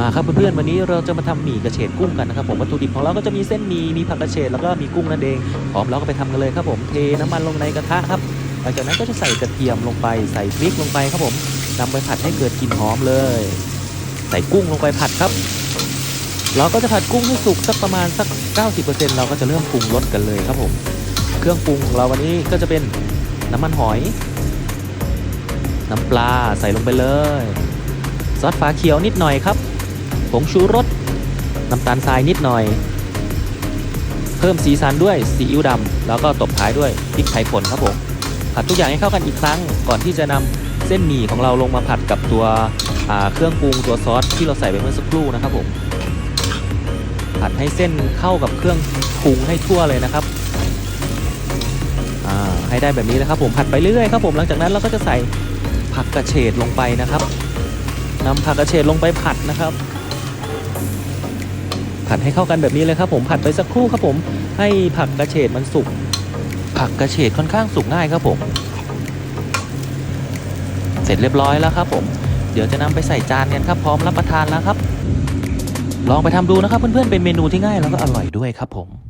มาครับเพื่อนๆวันนี้เราจะมาทำหมี่กระเฉดกุ้งกันนะครับผมวัตถุดิบของเราก็จะมีเส้นหมี่มีผักกระเฉดแล้วก็มีกุ้งนั่นเองพร้อมแล้วก็ไปทำกันเลยครับผมเทน้ำมันลงในกระทะครับหลังจากนั้นก็จะใส่กระเทียมลงไปใส่พริกลงไปครับผมนำไปผัดให้เกิดกลิ่นหอมเลย ใส่กุ้งลงไปผัดครับเราก็จะผัดกุ้งให้สุกสักประมาณสัก 90%เราก็จะเริ่มปรุงรสกันเลยครับผม เครื่องปรุงของเราวันนี้ก็จะเป็นน้ำมันหอย น้ำปลาใส่ลงไปเลย ซอสฟ้าเขียวนิดหน่อยครับ ผงชูรสน้ำตาลทรายนิดหน่อย เพิ่มสีสันด้วยซีอิ๊วดำแล้วก็ตบท้ายด้วยพริกไทยป่นครับผมผัดทุกอย่างให้เข้ากันอีกครั้ง ก่อนที่จะนำเส้นหมี่ของเราลงมาผัดกับตัวเครื่องปรุงตัวซอสที่เราใส่ไปเมื่อสักครู่นะครับผมผัดให้เส้นเข้ากับเครื่องปรุงให้ทั่วเลยนะครับให้ได้แบบนี้นะครับผมผัดไปเรื่อยๆครับผมหลังจากนั้นเราก็จะใส่ผักกระเฉดลงไปนะครับนำผักกระเฉดลงไปผัดนะครับ ผัดให้เข้ากันแบบนี้เลยครับผมผัดไปสักครู่ครับผม ให้ผักกระเฉดมันสุก ผักกระเฉดค่อนข้างสุกง่ายครับผม เสร็จเรียบร้อยแล้วครับผม เดี๋ยวจะนำไปใส่จานกันครับพร้อมรับประทานแล้วครับ ลองไปทำดูนะครับเพื่อนๆเป็นเมนูที่ง่ายแล้วก็อร่อยด้วยครับผม